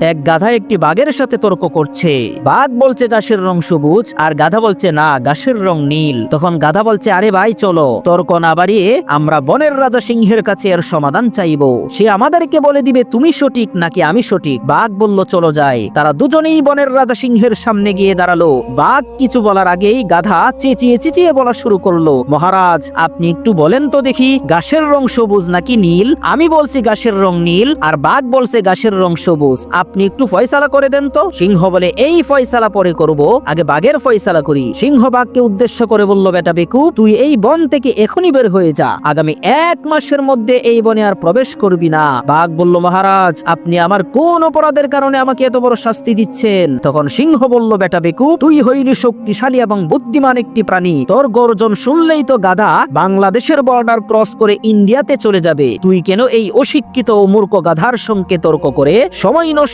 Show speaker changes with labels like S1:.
S1: এক গাধা একটি বাঘের সাথে তর্ক করছে। বাঘ বলছে, গাছের রং সবুজ, আর গাধা বলছে, না, গাছের রং নীল। তখন গাধা বলছে, আরে ভাই, চলো, তর্ক না বাড়িয়ে আমরা বনের রাজা সিংহের কাছে এর সমাধান চাইব। সে আমাদেরকে বলে দিবে, তুমি সঠিক নাকি আমি সঠিক? বাঘ বলল, চলো যাই। তারা দুজনেই বনের রাজা সিংহের সামনে গিয়ে দাঁড়াল। বাঘ কিছু বলার আগেই গাধা চেঁচিয়ে চেঁচিয়ে বলা শুরু করল, মহারাজ, আপনি একটু বলেন তো দেখি, গাছের রং সবুজ নাকি নীল? আমি বলছি গাছের রং নীল, আর বাঘ বলছে, গাছের রং সবুজ। আপনি একটু ফয়সালা করে দেন তো। সিংহ বলে, এই ফয়সালা পরে করব। আগে বাঘের ফয়সালা করি। সিংহ বাঘকে উদ্দেশ্য করে বলল, বেটা বেকু, তুই এই বন থেকে এখনই বের হয়ে যা। আগামী এক মাসের মধ্যে এই বনে আর প্রবেশ করবি না। বাঘ বলল, মহারাজ, আপনি আমার কোন অপরাধের কারণে আমাকে এত বড় শাস্তি দিচ্ছেন? তখন সিংহ বলল, বেটা বেকু, তুই হইলি শক্তিশালী এবং বুদ্ধিমান একটি প্রাণী। তোর গর্জন শুনলেই তো গাধা বাংলাদেশের বর্ডার ক্রস করে ইন্ডিয়াতে চলে যাবে। তুই কেন এই অশিক্ষিত ও মূর্খ গাধার সঙ্গে তর্ক করে সময় নষ্ট